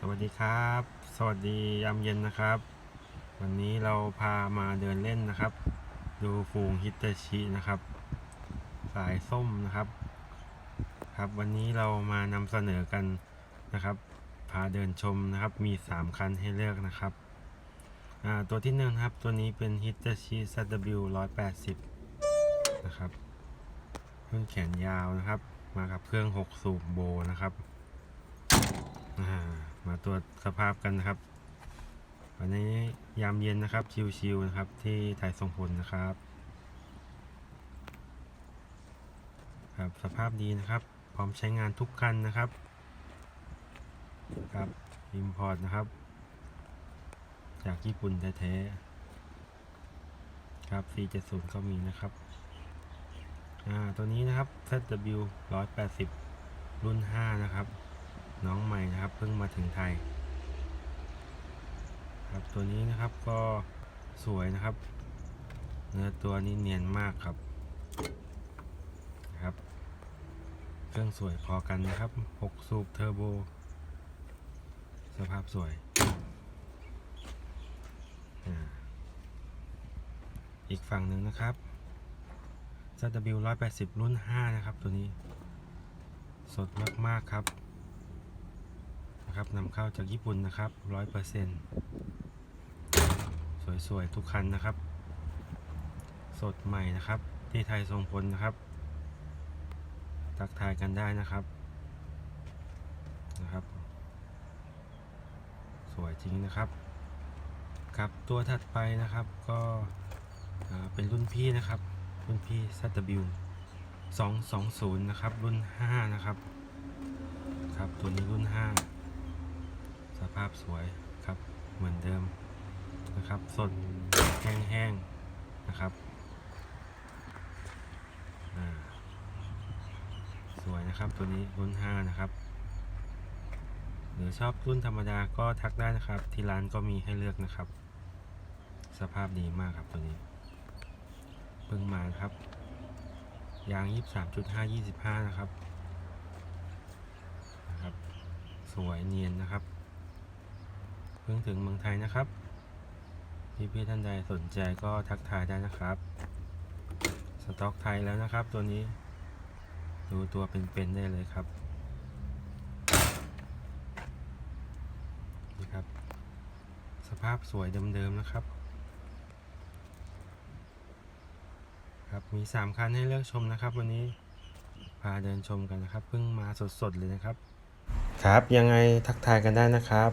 สวัสดีครับ สวัสดียามเย็นนะครับ วันนี้เราพามาเดินเล่นนะครับ ดูฝูงฮิตเตชินะครับ สายส้มนะครับ ครับวันนี้เรามานำเสนอกันนะครับ พาเดินชมนะครับมี 3 คันให้เลือกนะครับอ่าตัวที่หนึ่งครับตัวนี้เป็นฮิตเตชิ ZW 180นะครับรุ่นแขนยาวนะครับ มากับเครื่อง6สูบโบนะครับ ตรวจสภาพกันนะครับ วันนี้ยามเย็นนะครับชิวๆนะครับ ที่ไทยทรงพลนะครับ ครับสภาพดีนะครับ พร้อมใช้งานทุกคันนะครับครับอิมพอร์ตนะครับ จากญี่ปุ่นแท้ๆครับ470 ก็มีนะครับอ่าตัวนี้นะครับ ZW 180 รุ่น 5 นะครับ น้องใหม่นะครับเพิ่งมาถึงไทย ครับตัวนี้นะครับก็สวยนะครับ เนื้อตัวนี้เนียนมากครับนะครับ เครื่องสวยพอกันนะครับ 6 สูบเทอร์โบ สภาพสวยอาอีกฝั่งหนึ่งนะครับ ZW 180 รุ่น 5 นะครับ ตัวนี้ สดมาก ๆ ครับ นะครับนำเข้าจากญี่ปุ่นนะครับร้อยเปอร์เซ็นต์สวยๆ ทุกคันนะครับ สดใหม่นะครับ ที่ไทยทรงพลนะครับ ทักทายกันได้นะครับนะครับ สวยจริงนะครับครับตัวถัดไปนะครับก็เป็นรุ่นพี่นะครับรุ่นพี่ ZW 220 นะครับ รุ่น 5 นะครับ ครับ ตัวนี้รุ่น 5 สภาพสวยครับ เหมือนเดิมนะครับ สดแห้งๆนะครับสวยนะครับตัวนี้รุ่น 5 นะครับ หรือชอบรุ่นธรรมดาก็ทักได้นะครับ ที่ร้านก็มีให้เลือกนะครับ สภาพดีมากครับตัวนี้เพิ่งมาครับ ยาง 23.5 25 นะครับนะครับ สวยเนียนนะครับ พิ่งถึงเมืองไทยนะครับพี่พี่ๆท่านใดสนใจก็ทักทายได้นะครับ สต็อกไทยแล้วนะครับ ตัวนี้ ดูตัวเป็นๆได้เลยครับนี่ครับ สภาพสวยเดิมๆนะครับ ครับมี 3 คันให้เลือกชมนะครับ วันนี้พาเดินชมกันนะครับเพิ่งมาสดๆเลยนะครับ ครับยังไงทักทายกันได้นะครับ